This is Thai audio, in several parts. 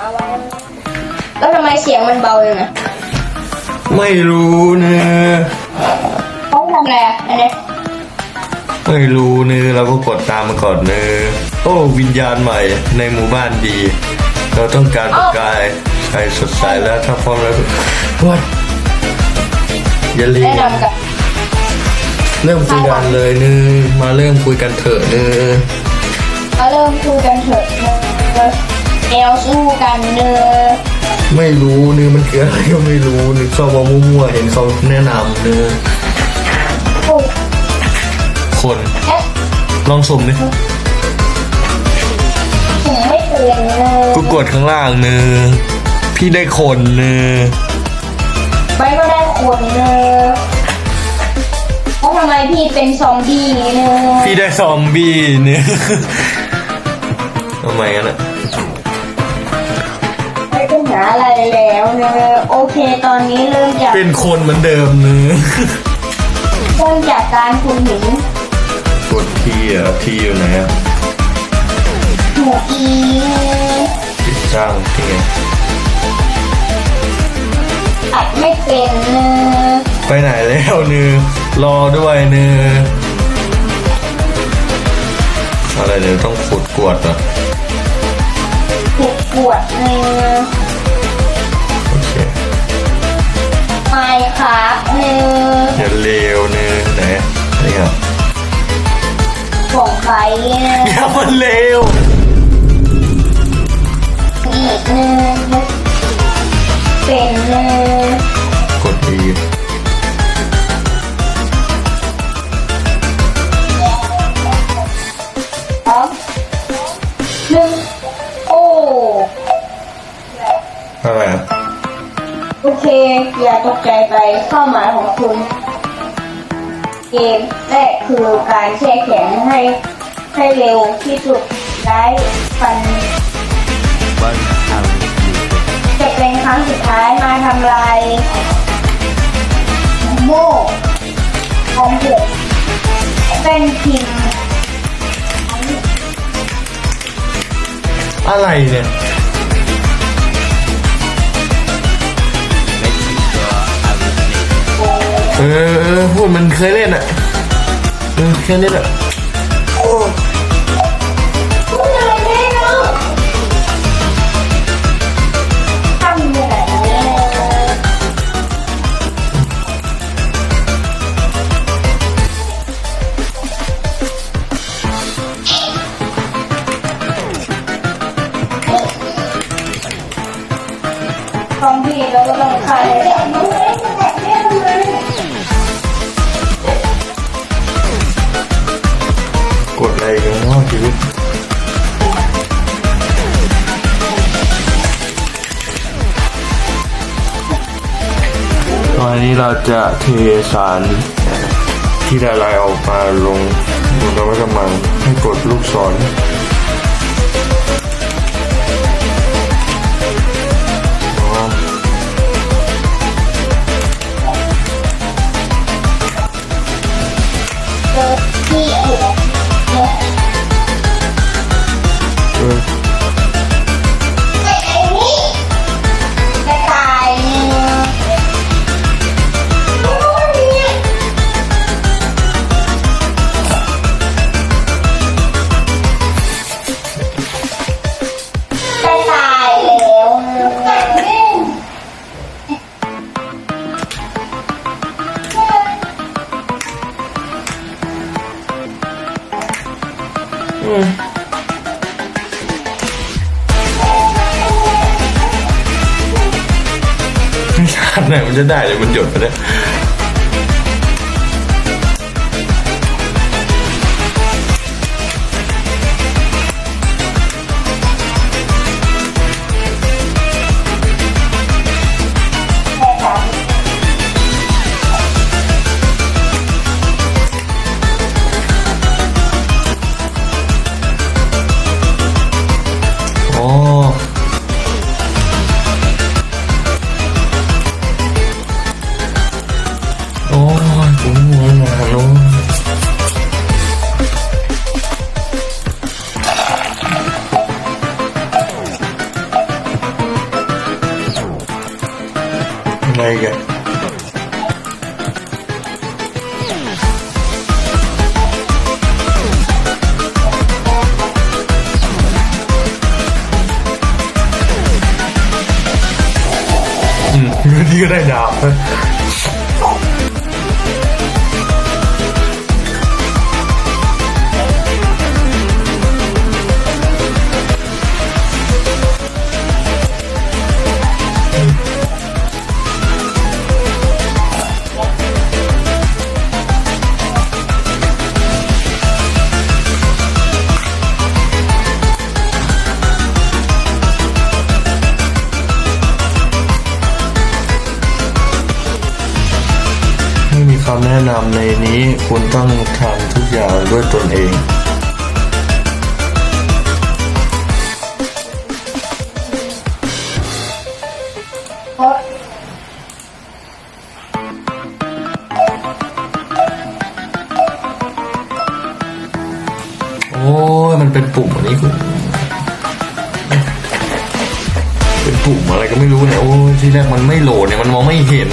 เอาไว้แล้วทำไมเสียงมันเบาเลยนะไม่รู้เนะเขาทำอะไรอะอันนี้ไม่รู้เนะเราก็กดตามมาก่อนเนะโอ้วิญญาณใหม่ในหมู่บ้านดี เราต้องการประกายใครสดใสแล้วถ้าพร้อมแล้ววัดอย่าลืแนะมนำกับเริ่มคุยกันเลยเนะมาเริ่มคุยกันเถอะเนะมาเริ่มคุยกันเถอะเนอะ แนวสู้กันเนอะไม่รู้เนะมันคืออะไรก็ไม่รู้เนึกเข้ามามั่วๆเห็นเขาแนะนำเนะโอ้ยคนเอ๊ะลองสุ่มดิผมไม่เปลี่ยนเนอะกูกดข้างล่างเนะพี่ได้คนเนะไม่ก็ได้คนเนอะแล้วทำไมพี่เป็นซอมบี้เนอะพี่ได้ซอมบี้เนี่ยทำไมกันอะไม่ต้ องหาอะไรแล้วเนอะโอเคตอนนี้เริ่มจากเป็นคนเหมือนเดิมเนื้อะเริ่มจากการคุณหินกดทีอะทีอยู่ไหนอะหมูอีติดจ้างที่ไงอัดไม่เป็นเนอะไปไหนแล้วเนื้อรอด้วยเนื้ออะไรเดี๋ยวต้องขุดกวดเหรอะถูกปวดเนอ อย่าเลวเนื้อไหนนี่ครับของใครเนี่ยอย่ามันเลวอีกเนื้อเป็นเนื้อกดทีส อย่าตกใจไปเข้าหมายของคุณ เกมแรกคือการแช่แข็งให้ให้เร็วที่สุดได้ฟันจะเป็นครั้งสุดท้ายมาทำลายโม่ของผมเป็นพิมอะไรเนี่ย อเออพูดมันเคยเล่นอะเออแค่นี้แหละโอ้ต้องไงเนี่ยซอมบี้แล้วก็ต้องให้ไชีวิตอนนี้เราจะเทสารที่ละลายออกมาลงบนนวัตกระมให้กดลูกศร เมนี่ก็ไำแนะนำในนี้คุณต้องทำทุกอย่างด้วยตนเองโอ้ยมันเป็นปุ่มอันนี้คุณเป็นปุ่มอะไรก็ไม่รู้เนี่ยโอ้ที่แรกมันไม่โหลดเนี่ยมันมองไม่เห็น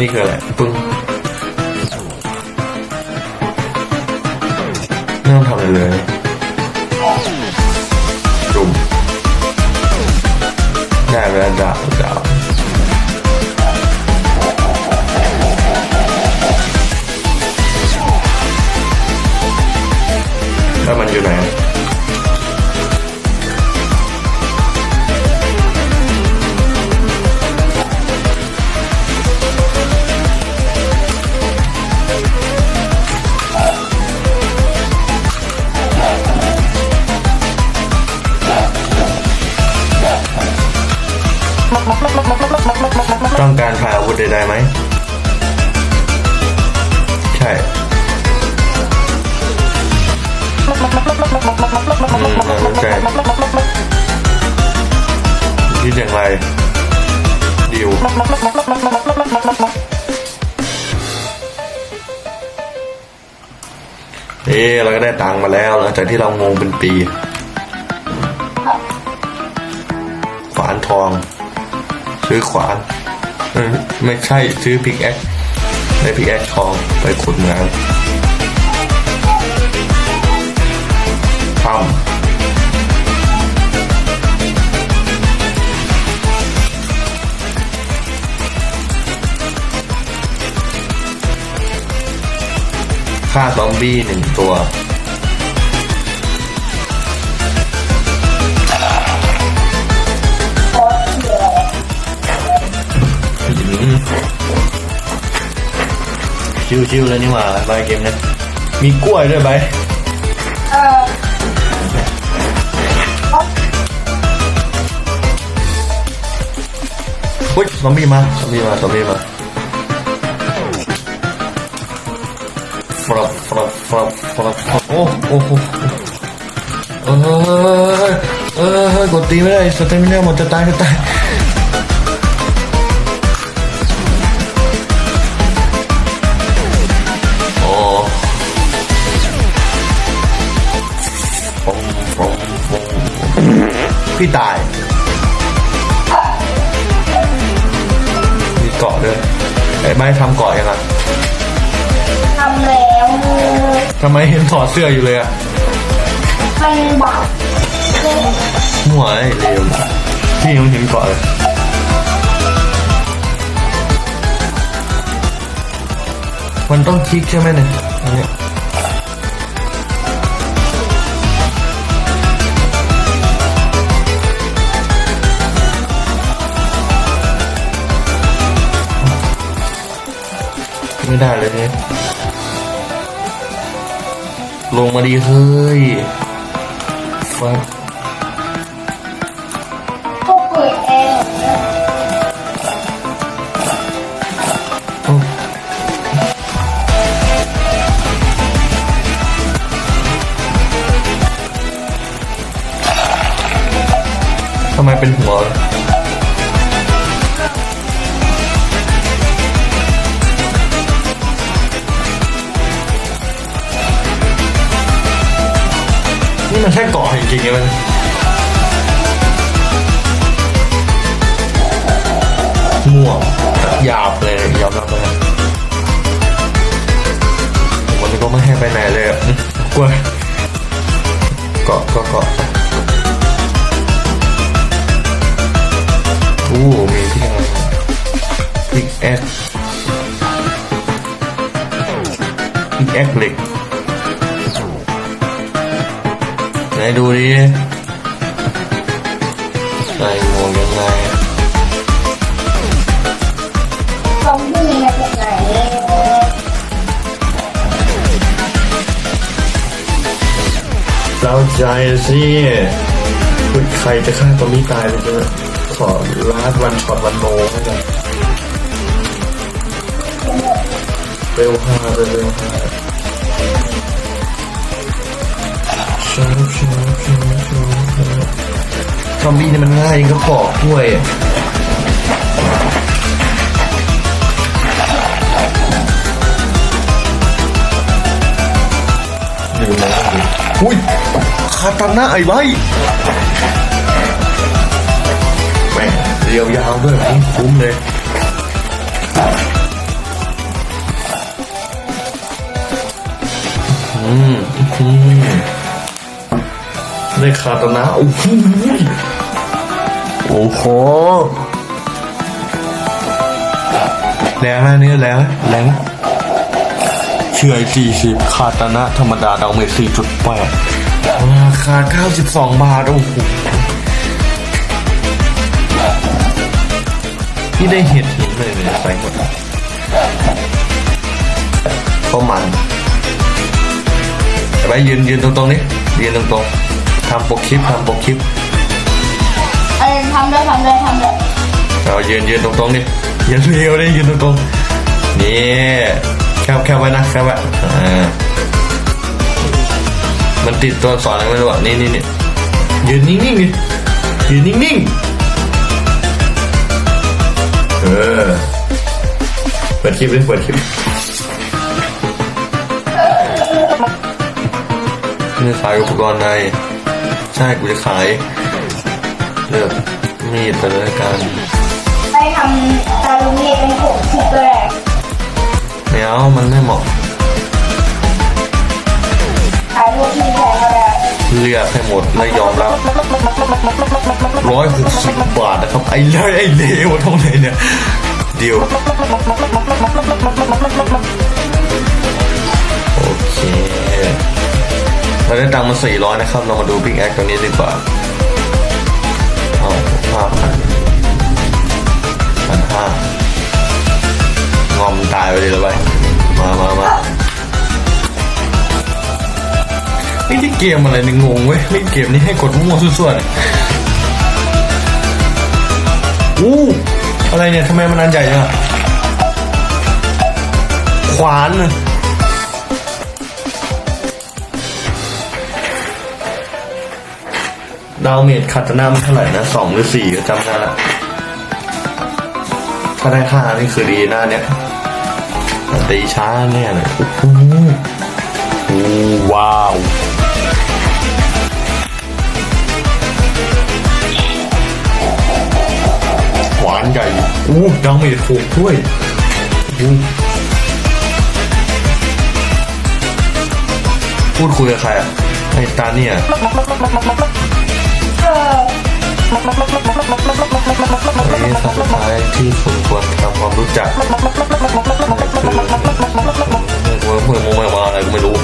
นี่คืออะไรปึ้งไม่ต้องทำอะไรเลยจุ่มได้เวลาดาวดาวแล้วมันอยู่ไหน พาอาวุธใดๆไหม ใช่อืมน่าสนใจคิดอย่างไร ดิวเอ๊เราก็ได้ตังค์มาแล้วหลังจากที่เรางงเป็นปีฝานทอง ซื้อขวาน ไม่ใช่ซื้อพิกแอคได้พิกแอคทองไปขุดเหมืองทำฆ่าซอมบี้หนึ่งตัว ชิวๆเลยนี่หว่าใบเกมเนี้ยมีกล้วยด้วยใบเอออุ้ยซอมบี้มาซอมบี้มาซอมบี้มาฟลับฟลับฟลับฟลับฟลับโอ้โอ้โหเออเออกดตีไม่ได้สเตมิน่าหมดจะตายจะตาย พี่ตาย มีเกาะด้วยไอ้ไม้ทำเกาะยังไงทำแล้วทำไมเห็นถอดเสื้ออยู่เลยอะมันบาดมั่วไอ้เลวพี่ยังไม่เห็นเกาะเลยมันต้องคลิกใช่ไหมเนี่ยอันเนี้ ไม่ได้เลยเนี่ยลงมาดีเฮ้ยฟังพวกเปิดแอร์เหรอโอ้ทำไมเป็นหัว นะมันม่วงหยาบเลยยอมรับเลยวันนี้ก็ไม่ให้ไปไหนเลยอะกลัวเกาะเกาะเกาะอู้มีที่อะไรพิกแอคพิกแอคเหล็ก ไหนดูดิใส่หมวกยังไงซอมบี้มาจากไหนเราใจสิคุณใครจะฆ่าตัวนี้ตายไปจะขอลาดวันช็อตวันโนให้หน่อยเร็วห้าเร็วห้า ซอมบี้นี่มันง่ายก็ปอกด้วยอะดูนะดูอุ้ยคาตานะไอ้ไว้แม่งเรียวยาวด้วยคุ้มเลยอืมอืม ได้คาตานะโอ้โหโอ้โหแรงไหมนี่แรงไหมแรงเชื่อสี่สิบคาตานะธรรมดาดาวเมสี่จุดแปดราคาเก้าสิบสองบาท โอ้โหที่ได้เห็ดหินเลยเนี่ยใส่หมดข้าวมันไปยืนยืนตรงๆนี่ยืนตรงๆ ทำโปกคลิปทำโปกคลิปเออทำเลยทำเลยทำเลยเอายืนยืนตรงๆนี่ยืนเรียวเลยยืนตรงๆนี่แคบแคบไว้นะแคบไว้อ่ามันติดตัวสอนอะไรไม่รู้อะนี่นี่นี่ยืนนิ่งๆนี่ยืนนิ่งๆเออเปิดคลิปเลยเปิดคลิปนี่ขายอุปกรณ์ใน ใช่กูจะขายเลือกมีดไปเลยกันไปทำตาลุงนี่เป็นผมชิปแรกไม่เอามันไม่เหมาะขายรูปที่แพงก็ได้เลือกให้หมดและยอมรับร้อยหกสิบบาทนะครับ ไอ้เลยไอ้เลวเท่าไหร่เนี่ยเดียวโอเค เราได้ตังค์มาสี่ร้อยนะครับ เรามาดูบิ๊กแอคตัวนี้ดีกว่าเอาห้าพันพันห้างอมตายไปเลยล้วไปมามามานี่ที่เกมอะไรนี่งงเว้ยเล่นเกมนี้ให้กดมั่วส่วนๆอู้อะไรเนี่ยทำไมมันอันใหญ่จังขวานน่ะ ดาวเมจคาตานามันเท่าไหร่นะสองหรือสี่ก็จำได้ละถ้าได้ค่านี่คือดีหน้าเนี้ยแต่ตีช้าเนี่ยเลยโอ้โหโอ้ว้าวหวานใหญ่อู้ดังไม่ถูกด้วยอู้พูดคุยกับใครอะไอ้ตาเนี่ย ท้ายที่คุณควรทำความรู้จักคือเมื่อเมื่อมมาอะไรก็ไม่รู้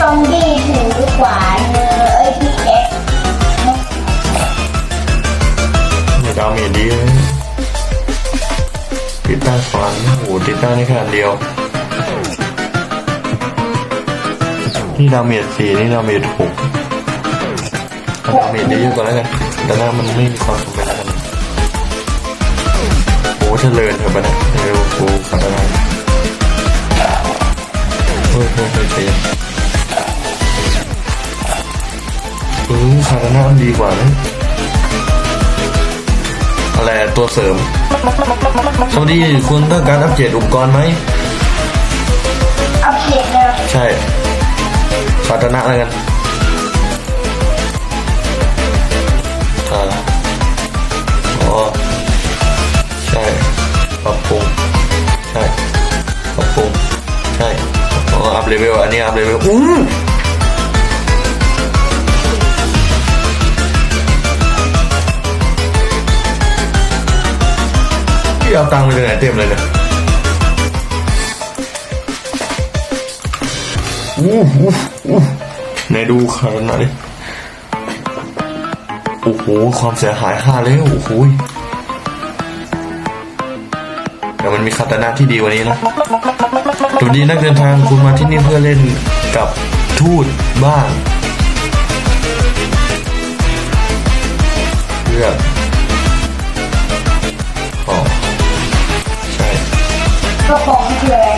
ซอมบี้ถือขวานเอ้ยพี่เอ็กมีดาวมจดีติดตั้งฟันโอ้โหติดตั้งในขนาดเดียวนี่ดาเมจสี่นี่ดาเมจหกเอาดาเมจเยอะๆก่อนแล้วกัน แต่หน้ามันไม่มีความสำคัญกันโอ้เฉลินเถอะปะเนี่ยเร็วโอ้ขัดอะไรเฮ้ยเฮ้ยเฮ้ยใจเย็นเออคาตาน่ามันดีกว่านะอะไรตัวเสริม สวัสดีคุณต้องการอัปเกรดอุปกรณ์ไหมอัปเดตแล้วใช่คาตานะอะไรกัน พเลเวลอันนี้อัพเลเวลอู้พี่เอาตังค์ไปจากไหนเต็มเลยเนี่ยอู้หูอู้ไหนดูขนาดไหนดิโอ้โห ความเสียหายห้าแล้วโอ้โหยแต่มันมีคาตานะที่ดีกว่านี้นะส วัสดีนักเดินทางคุณมาที่นี่เพื่อเล่นกับทูตบ้างเลือกอ๋อใช่กระป๋องคืออะไร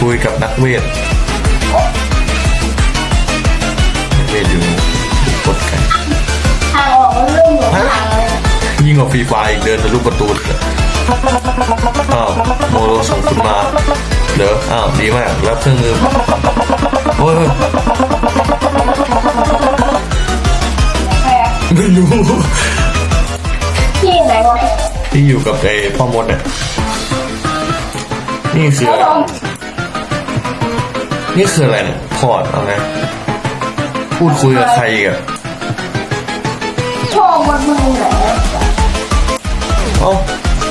คุยกับนักเวทนักเวทอยู่กดกันทางออกมันเริ่มหลงทางเลยยิ่งกว่าฟรีไฟร์อีกเดินทะลุประตูเลย อ้าวโมโรส่งคุณมาเด้ออ้าวดีมากแล้วเครื่องมือโอ้ยใครอะไม่รู้ที่ไหนวะที่อยู่กับไอ้พ่อมดเนี่ยนี่คือเขาอะไรลองนี่คืออะไรเนี่ยพอร์ตเอาไงพูดคุยกับใครอีกอะโชว์มันมือไหนอะเอ้า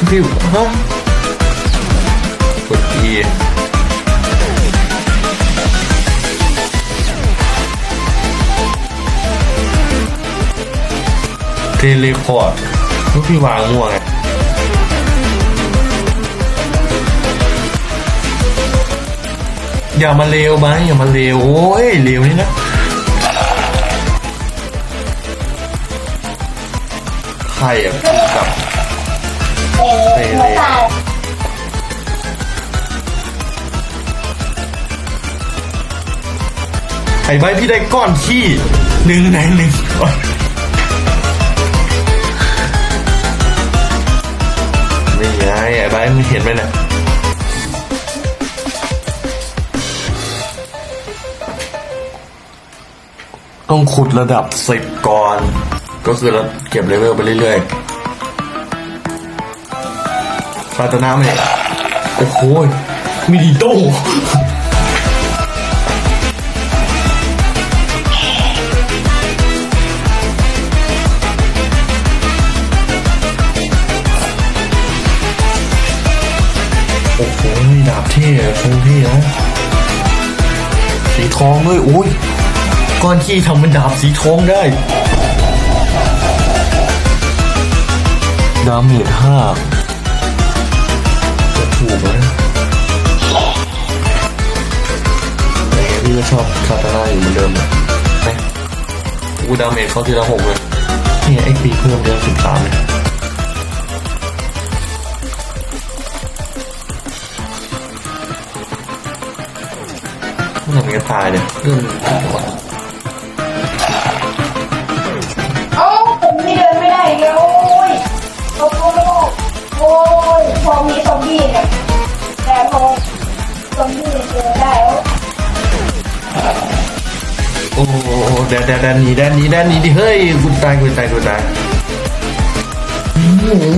พี่ฮะกด E เทเลพอร์ตแล้วพี่วางมั่วไงอย่ามาเลวไหมอย่ามาเลวโอ้ยเลวนี่นะใครอะกับ อหัวตายไอ้ใบพี่ได้ก้อนขี้หนึ่งในหนึ่งก้อนนี่ไงไอ้ใบมึงเห็นไหมเนี่ยต้องขุดระดับสิบก่อน ก็คือเราเก็บเลเวลไปเรื่อยๆ คาตนะเนี่ยโอ้โหมีดีโต้โอ้โหดาบเท่คงเท่นะสีทองด้วยโอ้ยก้อนขี้ทำเป็นดาบสีทองได้ดาเมจห้า ถูกไหมแต่พี่ก็ชอบคาตาน่าอยู่เหมือนเดิมนะไหมกูดาเมจเขาทีละหกเลยเนี่ยไอ้ปีเพิ่มเดือนสิบสามเลยเมื่อไหร่มันจะตายเนี่ยเรื่อง โอ้โหแดนแดนแดนหนีแดนหนีแดนหนีดิเฮ้ยกูตายกูตายกูตายอื้อหือ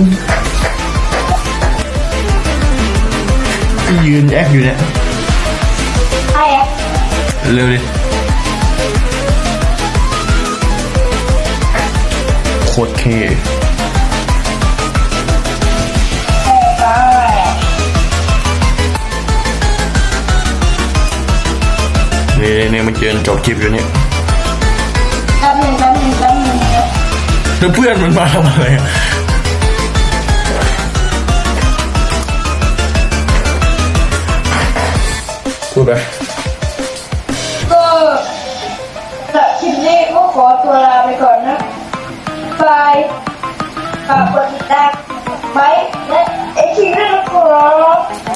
ที่ยืนแอคอยู่เนี่ยใครอะเร็วดิโคตรเท่ นี่นี่นี่มันเจอจบคลิปอยู่เนี่ยแป๊บหนึงแป๊บหนึงแป๊บหนึงนะแล้วเพื่อนมันมาทำอะไรอะกดไปก็สำหรับคลิปนี้ก็ขอตัวลาไปก่อนนะบายฝากกดติดตามไว้และไอทีด้วยนะครับ